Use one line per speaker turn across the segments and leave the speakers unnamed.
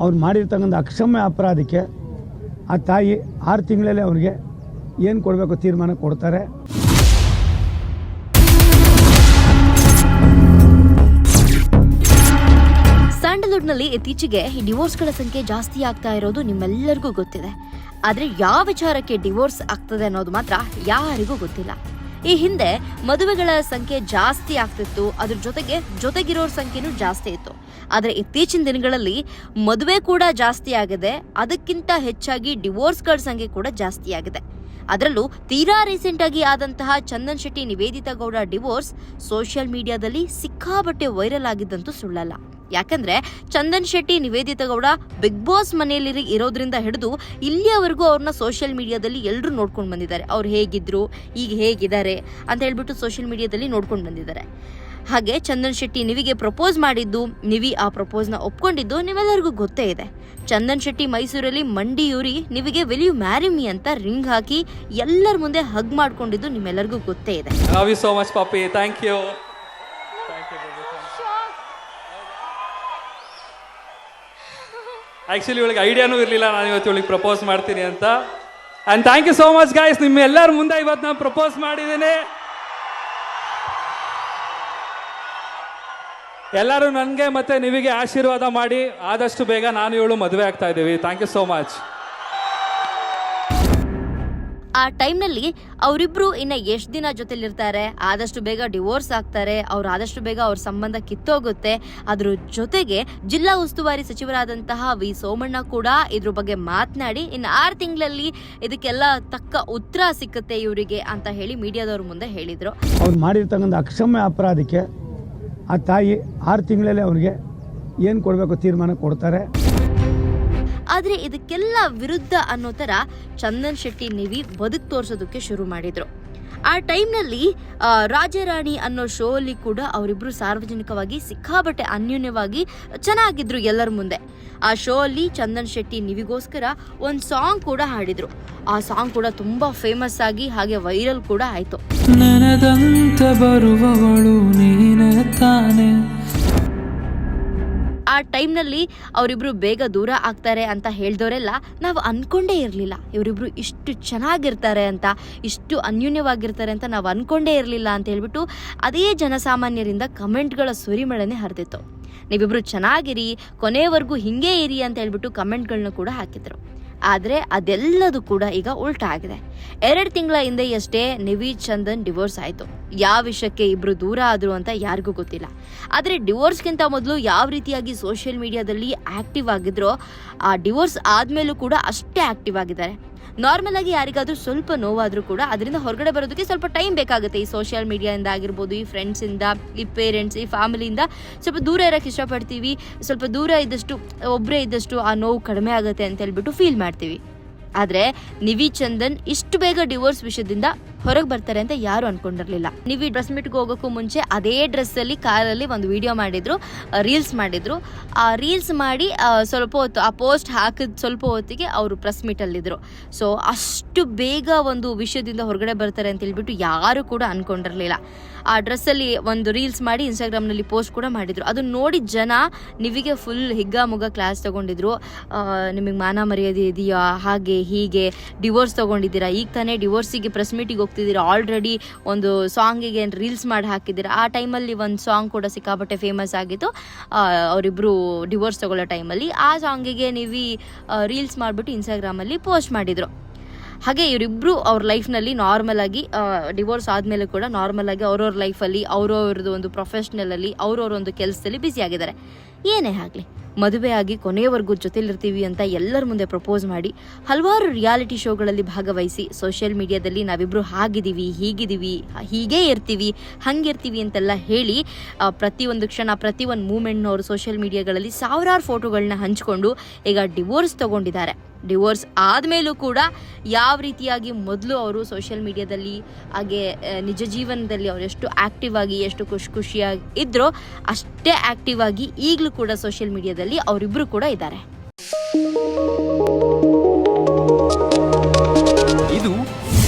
ಅವ್ರು ಮಾಡಿರ್ತಕ್ಕಂಥ ಅಕ್ಷಮ್ಯ ಅಪರಾಧಕ್ಕೆ ಆ ತಾಯಿ ಆರು ತಿಂಗಳಲ್ಲಿ ಅವ್ರಿಗೆ ಏನು ಕೊಡಬೇಕು ತೀರ್ಮಾನ ಕೊಡ್ತಾರೆ.
ಸ್ಯಾಂಡಲ್ವುಡ್ನಲ್ಲಿ ಇತ್ತೀಚೆಗೆ ಈ ಡಿವೋರ್ಸ್ಗಳ ಸಂಖ್ಯೆ ಜಾಸ್ತಿ ಆಗ್ತಾ ಇರೋದು ನಿಮ್ಮೆಲ್ಲರಿಗೂ ಗೊತ್ತಿದೆ. ಆದರೆ ಯಾವ ವಿಚಾರಕ್ಕೆ ಡಿವೋರ್ಸ್ ಆಗ್ತದೆ ಅನ್ನೋದು ಮಾತ್ರ ಯಾರಿಗೂ ಗೊತ್ತಿಲ್ಲ. ಈ ಹಿಂದೆ ಮದುವೆಗಳ ಸಂಖ್ಯೆ ಜಾಸ್ತಿ ಆಗ್ತಿತ್ತು. ಅದ್ರ ಜೊತೆಗೆ, ಜೊತೆಗಿರೋರ್ ಸಂಖ್ಯೆನೂ ಜಾಸ್ತಿ ಇತ್ತು. ಆದ್ರೆ ಇತ್ತೀಚಿನ ದಿನಗಳಲ್ಲಿ ಮದುವೆ ಕೂಡ ಜಾಸ್ತಿ ಆಗಿದೆ. ಅದಕ್ಕಿಂತ ಹೆಚ್ಚಾಗಿ ಡಿವೋರ್ಸ್ಗಳ ಸಂಖ್ಯೆ ಕೂಡ ಜಾಸ್ತಿ ಆಗಿದೆ. ಅದರಲ್ಲೂ ತೀರಾ ರೀಸೆಂಟ್ ಆಗಿ ಆದಂತಹ ಚಂದನ್ ಶೆಟ್ಟಿ ನಿವೇದಿತಾ ಗೌಡ ಡಿವೋರ್ಸ್ ಸೋಷಿಯಲ್ ಮೀಡಿಯಾದಲ್ಲಿ ಸಿಕ್ಕಾಬಟ್ಟೆ ವೈರಲ್ ಆಗಿದ್ದಂತೂ ಸುಳ್ಳಲ್ಲ. ಯಾಕಂದ್ರೆ ಚಂದನ್ ಶೆಟ್ಟಿ, ನಿವೇದಿತಾ ಗೌಡ ಬಿಗ್ ಬಾಸ್ ಮನೆಯಲ್ಲಿ ಇರೋದ್ರಿಂದ ಹಿಡಿದು ಇಲ್ಲಿಯವರೆಗೂ ಅವ್ರನ್ನ ಸೋಷಿಯಲ್ ಮೀಡಿಯಾದಲ್ಲಿ ಎಲ್ಲರೂ ನೋಡ್ಕೊಂಡು ಬಂದಿದ್ದಾರೆ. ಅವ್ರು ಹೇಗಿದ್ರು, ಈಗ ಹೇಗಿದ್ದಾರೆ ಅಂತ ಹೇಳ್ಬಿಟ್ಟು ಸೋಷಿಯಲ್ ಮೀಡಿಯಾದಲ್ಲಿ ನೋಡ್ಕೊಂಡು ಬಂದಿದ್ದಾರೆ. ಹಾಗೆ ಚಂದನ್ ಶೆಟ್ಟಿ ನಿವಿಗೆ ಪ್ರಪೋಸ್ ಮಾಡಿದ್ದು, ನಿವಿ ಆ ಪ್ರಪೋಸ್ನ ಒಪ್ಕೊಂಡಿದ್ದು ನೀವೆಲ್ಲರಿಗೂ ಗೊತ್ತೇ ಇದೆ. ಚಂದನ್ ಶೆಟ್ಟಿ ಮೈಸೂರಲ್ಲಿ ಮಂಡಿಯೂರಿ ನಿವಿಗೆ ವಿಲ್ ಯು ಮ್ಯಾರಿ ಮಿ ಅಂತ ರಿಂಗ್ ಹಾಕಿ ಎಲ್ಲರ ಮುಂದೆ ಹಗ್ ಮಾಡ್ಕೊಂಡಿದ್ದು ನಿಮ್ಮೆಲ್ಲರಿಗೂ ಗೊತ್ತೇ ಇದೆ
ಲವ್ ಯು ಸೋ ಮಚ್ ಪಾಪಿ ಥ್ಯಾಂಕ್ ಯು ಆ್ಯಕ್ಚುಲಿ ಇವಳಿಗೆ ಐಡಿಯಾನೂ ಇರಲಿಲ್ಲ. ನಾನು ಇವತ್ತು ಇವಳಿಗೆ ಪ್ರಪೋಸ್ ಮಾಡ್ತೀನಿ ಅಂತ. And thank you so much guys ನಿಮ್ಮ ಎಲ್ಲರ ಮುಂದೆ ಇವತ್ತು ನಾನು ಪ್ರಪೋಸ್ ಮಾಡಿದ್ದೀನಿ. ಎಲ್ಲರೂ ನನಗೆ ಮತ್ತು ನಿಮಗೆ ಆಶೀರ್ವಾದ ಮಾಡಿ. ಆದಷ್ಟು ಬೇಗ ನಾನು ಇವಳು ಮದುವೆ ಆಗ್ತಾ ಇದ್ದೀವಿ. ಥ್ಯಾಂಕ್ ಯು ಸೋ ಮಚ್
ಆ ಟೈಮ್ನಲ್ಲಿ ಅವರಿಬ್ರು ಇನ್ನ ಎಷ್ಟು ದಿನ ಜೊತೆಲಿರ್ತಾರೆ. ಆದಷ್ಟು ಬೇಗ ಡಿವೋರ್ಸ್ ಆಗ್ತಾರೆ. ಅವ್ರು ಆದಷ್ಟು ಬೇಗ ಅವ್ರ ಸಂಬಂಧ ಕಿತ್ತೋಗುತ್ತೆ. ಅದ್ರ ಜೊತೆಗೆ ಜಿಲ್ಲಾ ಉಸ್ತುವಾರಿ ಸಚಿವರಾದಂತಹ ವಿ ಸೋಮಣ್ಣ ಕೂಡ ಇದ್ರ ಬಗ್ಗೆ ಮಾತನಾಡಿ ಇನ್ನು ಆರು ತಿಂಗಳಲ್ಲಿ ಇದಕ್ಕೆಲ್ಲ ತಕ್ಕ ಉತ್ತರ ಸಿಕ್ಕುತ್ತೆ ಇವರಿಗೆ ಅಂತ ಹೇಳಿ ಮೀಡಿಯಾದವ್ರ ಮುಂದೆ ಹೇಳಿದ್ರು.
ಅವ್ರು ಮಾಡಿರ್ತಕ್ಕಂಥ ಅಕ್ಷಮ್ಯ ಅಪರಾಧಕ್ಕೆ ಆ ತಾಯಿ ಆರು ತಿಂಗಳಲ್ಲಿ ಅವ್ರಿಗೆ ಏನು ಕೊಡಬೇಕು ತೀರ್ಮಾನ ಕೊಡ್ತಾರೆ?
ಆದ್ರೆ ಇದಕ್ಕೆಲ್ಲ ವಿರುದ್ಧ ಅನ್ನೋ ಥರ ಚಂದನ್ ಶೆಟ್ಟಿ ನಿವಿ ಬದುಕು ತೋರಿಸೋದಕ್ಕೆ ಶುರು ಮಾಡಿದ್ರು. ಆ ಟೈಮ್ನಲ್ಲಿ ರಾಜರಾಣಿ ಅನ್ನೋ ಶೋ ಅಲ್ಲಿ ಕೂಡ ಅವರಿಬ್ಬರು ಸಾರ್ವಜನಿಕವಾಗಿ ಸಿಕ್ಕಾಬಟ್ಟೆ ಅನ್ಯೂನ್ಯವಾಗಿ ಚೆನ್ನಾಗಿದ್ರು ಎಲ್ಲರ ಮುಂದೆ. ಆ ಶೋ ಅಲ್ಲಿ ಚಂದನ್ ಶೆಟ್ಟಿ ನಿವಿಗೋಸ್ಕರ ಒಂದು ಸಾಂಗ್ ಕೂಡ ಹಾಡಿದ್ರು. ಆ ಸಾಂಗ್ ಕೂಡ ತುಂಬಾ ಫೇಮಸ್ ಆಗಿ ಹಾಗೆ ವೈರಲ್ ಕೂಡ ಆಯ್ತು. ಆ ಟೈಮ್ನಲ್ಲಿ ಅವರಿಬ್ರು ಬೇಗ ದೂರ ಆಗ್ತಾರೆ ಅಂತ ಹೇಳ್ದವರೆಲ್ಲ ನಾವು ಅಂದ್ಕೊಂಡೇ ಇರಲಿಲ್ಲ. ಇವರಿಬ್ರು ಇಷ್ಟು ಚೆನ್ನಾಗಿರ್ತಾರೆ ಅಂತ, ಇಷ್ಟು ಅನ್ಯೂನ್ಯವಾಗಿರ್ತಾರೆ ಅಂತ ನಾವು ಅಂದ್ಕೊಂಡೇ ಇರಲಿಲ್ಲ ಅಂತ ಹೇಳ್ಬಿಟ್ಟು ಅದೇ ಜನಸಾಮಾನ್ಯರಿಂದ ಕಮೆಂಟ್ಗಳ ಸುರಿಮಳೆನೆ ಹರಿದಿತ್ತು. ನೀವಿಬ್ರು ಚೆನ್ನಾಗಿರಿ ಕೊನೆಯವರೆಗೂ ಹಿಂಗೇ ಇರಿ ಅಂತ ಹೇಳ್ಬಿಟ್ಟು ಕಮೆಂಟ್ಗಳನ್ನ ಕೂಡ ಹಾಕಿದ್ರು. ಆದರೆ ಅದೆಲ್ಲದೂ ಕೂಡ ಈಗ ಉಲ್ಟಾ ಆಗಿದೆ. ಎರಡು ತಿಂಗಳ ಹಿಂದೆ ಹಿಂದೆಯಷ್ಟೇ ನಿವಿ ಚಂದನ್ ಡಿವೋರ್ಸ್ ಆಯಿತು. ಯಾವ ವಿಷಯಕ್ಕೆ ಇಬ್ರು ದೂರ ಆದರು ಅಂತ ಯಾರಿಗೂ ಗೊತ್ತಿಲ್ಲ. ಆದರೆ ಡಿವೋರ್ಸ್ಗಿಂತ ಮೊದಲು ಯಾವ ರೀತಿಯಾಗಿ ಸೋಷಿಯಲ್ ಮೀಡಿಯಾದಲ್ಲಿ ಆ್ಯಕ್ಟಿವ್ ಆಗಿದ್ರೋ, ಆ ಡಿವೋರ್ಸ್ ಆದಮೇಲೂ ಕೂಡ ಅಷ್ಟೇ ಆ್ಯಕ್ಟಿವ್ ಆಗಿದ್ದಾರೆ. ನಾರ್ಮಲ್ ಆಗಿ ಯಾರಿಗಾದ್ರೂ ಸ್ವಲ್ಪ ನೋವಾದರೂ ಕೂಡ ಅದರಿಂದ ಹೊರಗಡೆ ಬರೋದಕ್ಕೆ ಸ್ವಲ್ಪ ಟೈಮ್ ಬೇಕಾಗುತ್ತೆ. ಈ ಸೋಷಿಯಲ್ ಮೀಡಿಯಾದಿಂದ ಆಗಿರ್ಬೋದು, ಈ ಫ್ರೆಂಡ್ಸಿಂದ ಈ ಪೇರೆಂಟ್ಸ್ ಈ ಫ್ಯಾಮಿಲಿಯಿಂದ ಸ್ವಲ್ಪ ದೂರ ಇರೋಕ್ಕೆ ಇಷ್ಟಪಡ್ತೀವಿ. ಸ್ವಲ್ಪ ದೂರ ಇದ್ದಷ್ಟು ಒಬ್ಬರೇ ಇದ್ದಷ್ಟು ಆ ನೋವು ಕಡಿಮೆ ಆಗುತ್ತೆ ಅಂತ ಹೇಳ್ಬಿಟ್ಟು ಫೀಲ್ ಮಾಡ್ತೀವಿ. ಆದರೆ ನಿವಿ ಚಂದನ್ ಇಷ್ಟು ಬೇಗ ಡಿವೋರ್ಸ್ ವಿಷಯದಿಂದ ಹೊರಗೆ ಬರ್ತಾರೆ ಅಂತ ಯಾರು ಅನ್ಕೊಂಡಿರ್ಲಿಲ್ಲ. ನೀವು ಈ ಡ್ರೆಸ್ ಮೀಟ್ಗೆ ಹೋಗೋಕ್ಕೂ ಮುಂಚೆ ಅದೇ ಡ್ರೆಸ್ಸಲ್ಲಿ ಕಾರಲ್ಲಿ ಒಂದು ವಿಡಿಯೋ ಮಾಡಿದ್ರು ರೀಲ್ಸ್ ಮಾಡಿದ್ರು. ಆ ರೀಲ್ಸ್ ಮಾಡಿ ಸ್ವಲ್ಪ ಹೊತ್ತು, ಆ ಪೋಸ್ಟ್ ಹಾಕಿದ ಸ್ವಲ್ಪ ಹೊತ್ತಿಗೆ ಅವರು ಪ್ರೆಸ್ ಮೀಟಲ್ಲಿದ್ದರು ಸೊ ಅಷ್ಟು ಬೇಗ ಒಂದು ವಿಷಯದಿಂದ ಹೊರಗಡೆ ಬರ್ತಾರೆ ಅಂತ ಹೇಳ್ಬಿಟ್ಟು ಯಾರು ಕೂಡ ಅನ್ಕೊಂಡಿರ್ಲಿಲ್ಲ. ಆ ಡ್ರೆಸ್ಸಲ್ಲಿ ಒಂದು ರೀಲ್ಸ್ ಮಾಡಿ ಇನ್ಸ್ಟಾಗ್ರಾಮ್ನಲ್ಲಿ ಪೋಸ್ಟ್ ಕೂಡ ಮಾಡಿದ್ರು. ಅದನ್ನ ನೋಡಿ ಜನ ನಿವಿಗೆ ಫುಲ್ ಹಿಗ್ಗ ಮುಗ್ಗ ಕ್ಲಾಸ್ ತಗೊಂಡಿದ್ರು ನಿಮಗೆ ಮಾನ ಮರ್ಯಾದೆ ಇದೆಯಾ? ಹಾಗೆ ಹೀಗೆ? ಡಿವೋರ್ಸ್ ತಗೊಂಡಿದ್ದೀರಾ? ಈಗ ತಾನೇ ಡಿವೋರ್ಸಿಗೆ ಪ್ರೆಸ್ ಮೀಟಿಗೆ ಹೋಗ್ತಿದ್ದೀರಾ ಆಲ್ರೆಡಿ ಒಂದು ಸಾಂಗಿಗೆ ರೀಲ್ಸ್ ಮಾಡಿ ಹಾಕಿದ್ದೀರಾ? ಆ ಟೈಮಲ್ಲಿ ಒಂದು ಸಾಂಗ್ ಕೂಡ ಸಿಕ್ಕಾಪಟ್ಟೆ ಫೇಮಸ್ ಆಗಿತ್ತು ಅವರಿಬ್ಬರು ಡಿವೋರ್ಸ್ ತಗೊಳ್ಳೋ ಟೈಮಲ್ಲಿ ಆ ಸಾಂಗಿಗೆ ನೀವು ರೀಲ್ಸ್ ಮಾಡಿಬಿಟ್ಟು ಇನ್ಸ್ಟಾಗ್ರಾಮಲ್ಲಿ ಪೋಸ್ಟ್ ಮಾಡಿದರು. ಹಾಗೆ ಇವರಿಬ್ಬರು ಅವ್ರ ಲೈಫ್ನಲ್ಲಿ ನಾರ್ಮಲ್ ಆಗಿ ಡಿವೋರ್ಸ್ ಆದಮೇಲೆ ಕೂಡ ನಾರ್ಮಲ್ ಆಗಿ ಅವ್ರವ್ರ ಲೈಫಲ್ಲಿ ಅವ್ರವ್ರದ್ದು ಒಂದು ಪ್ರೊಫೆಷ್ನಲಲ್ಲಿ ಅವ್ರವ್ರ ಒಂದು ಕೆಲಸದಲ್ಲಿ ಬ್ಯುಸಿ ಆಗಿದ್ದಾರೆ. ಏನೇ ಆಗಲಿ, ಮದುವೆ ಆಗಿ ಕೊನೆಯವರೆಗೂ ಜೊತೆಲಿರ್ತೀವಿ ಅಂತ ಎಲ್ಲರ ಮುಂದೆ ಪ್ರಪೋಸ್ ಮಾಡಿ ಹಲವಾರು ರಿಯಾಲಿಟಿ ಶೋಗಳಲ್ಲಿ ಭಾಗವಹಿಸಿ ಸೋಷಿಯಲ್ ಮೀಡಿಯಾದಲ್ಲಿ ನಾವಿಬ್ರು ಹಾಗಿದ್ದೀವಿ ಹೀಗಿದ್ದೀವಿ ಹೀಗೇ ಇರ್ತೀವಿ, ಹಂಗಿರ್ತೀವಿ ಅಂತೆಲ್ಲ ಹೇಳಿ ಪ್ರತಿಯೊಂದು ಕ್ಷಣ, ಪ್ರತಿಯೊಂದು ಮೂಮೆಂಟ್ನವರು ಸೋಷಿಯಲ್ ಮೀಡಿಯಾಗಳಲ್ಲಿ ಸಾವಿರಾರು ಫೋಟೋಗಳನ್ನ ಹಂಚಿಕೊಂಡು ಈಗ ಡಿವೋರ್ಸ್ ತಗೊಂಡಿದ್ದಾರೆ. ಡಿವೋರ್ಸ್ ಆದಮೇಲೂ ಕೂಡ ಯಾವ ರೀತಿಯಾಗಿ ಮೊದಲು ಅವರು ಸೋಷಿಯಲ್ ಮೀಡಿಯಾದಲ್ಲಿ, ಹಾಗೆ ನಿಜ ಜೀವನದಲ್ಲಿ ಅವರು ಎಷ್ಟು ಆಕ್ಟಿವ್ ಆಗಿ, ಎಷ್ಟು ಖುಷಿ ಖುಷಿಯಾಗಿ ಇದ್ರೋ ಅಷ್ಟೇ ಆಕ್ಟಿವ್ ಆಗಿ ಈಗಲೂ ಕೂಡ ಸೋಷಿಯಲ್ ಮೀಡಿಯಾದಲ್ಲಿ ಅವರಿಬ್ಬರು ಕೂಡ ಇದ್ದಾರೆ.
ಇದು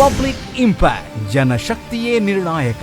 ಪಬ್ಲಿಕ್ ಇಂಪ್ಯಾಕ್ಟ್ ಜನಶಕ್ತಿಯೇ ನಿರ್ಣಾಯಕ.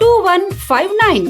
two one five nine